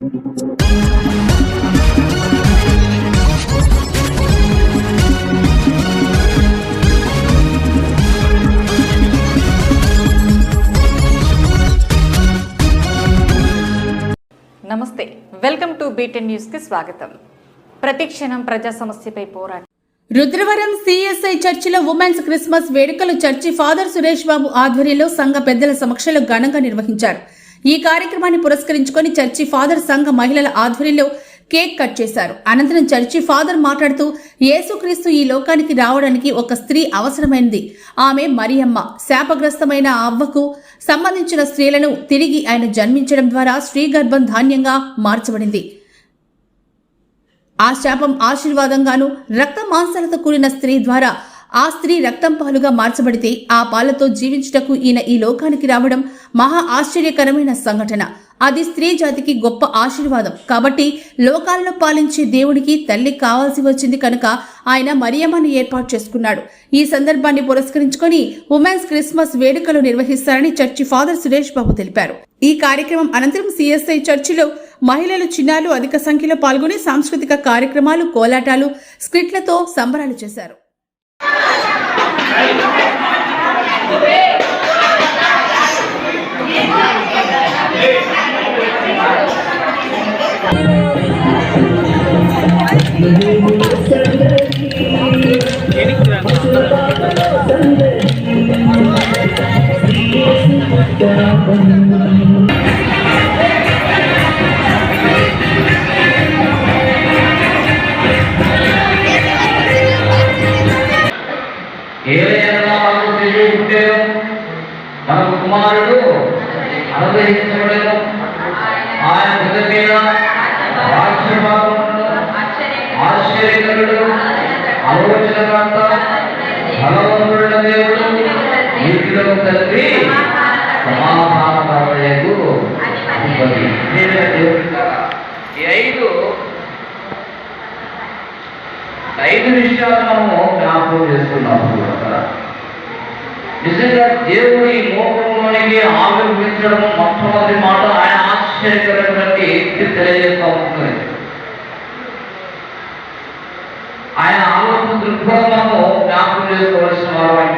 నమస్తే welcome to beaten న్యూస్కి స్వాగతం ప్రతిక్షణం ప్రజా సమస్యపై పోరాటం. రుద్రవరం సిఎస్ఐ చర్చిలో ఉమెన్స్ క్రిస్మస్ వేడుకలు చర్చి ఫాదర్ సురేష్ బాబు ఆధ్వర్యంలో సంఘ పెద్దల సమక్షంలో ఘనంగా నిర్వహించారు. ఈ కార్యక్రమాన్ని పురస్కరించుకొని చర్చి ఫాదర్ సంఘ మహిళల ఆధ్వర్యంలో కేక్ కట్ చేశారు. అనంతరం చర్చి ఫాదర్ మాట్లాడుతూ యేసుక్రీస్తు ఈ లోకానికి రావడానికి ఒక స్త్రీ అవసరమైనది ఆమె మరియమ్మ. శాపగ్రస్తమైన అవ్వకు సంబంధించిన స్త్రీలను తిరిగి ఆయన జన్మించడం ద్వారా స్త్రీ గర్భం ధాన్యంగా మార్చబడింది. ఆ శాపం ఆశీర్వాదంగాను రక్త మాంసాలతో కూడిన స్త్రీ ద్వారా ఆ స్త్రీ రక్తం పాలుగా మార్చబడితే ఆ పాలతో జీవించుటకు ఈయన ఈ లోకానికి రావడం మహా ఆశ్చర్యకరమైన సంఘటన. అది స్త్రీ జాతికి గొప్ప ఆశీర్వాదం. కాబట్టి లోకాలను పాలించే దేవుడికి తల్లి కావాల్సి వచ్చింది కనుక ఆయన మరియమ్మను ఏర్పాటు చేసుకున్నాడు. ఈ సందర్భాన్ని పురస్కరించుకొని ఉమెన్స్ క్రిస్మస్ వేడుకలు నిర్వహిస్తారని చర్చి ఫాదర్ సురేష్ బాబు తెలిపారు. ఈ కార్యక్రమం అనంతరం సిఎస్ఐ చర్చిలో మహిళలు చిన్నాలు అధిక సంఖ్యలో పాల్గొని సాంస్కృతిక కార్యక్రమాలు కోలాటాలు స్క్రిట్లతో సంబరాలు చేశారు. ఏదైనా మనకు కుమారుడు అనుగ్రహించబడేను ఆయన బుద్ధ మీద దేవుడు ఆలోచనకర్త బలవంతుడైన దేవుడు వీటిలో తండ్రి సమాధానకరమయ్యకు ఈ ఐదు ఐదు విషయాలు మనము జ్ఞాపకం చేసుకున్నాము కదా నిజంగా దేవుడి మోకంలోనికి ఆవిర్భించడం మొట్టమొదటి మాట ఆయన ఆశ్చర్యకరమైనటువంటి ఇది తెలియజేస్తూ ఉంటుంది ఆయన ఆలోచన దృక్పథం మనము జ్ఞాపకం చేసుకోవాల్సిన వారు అంటున్నాం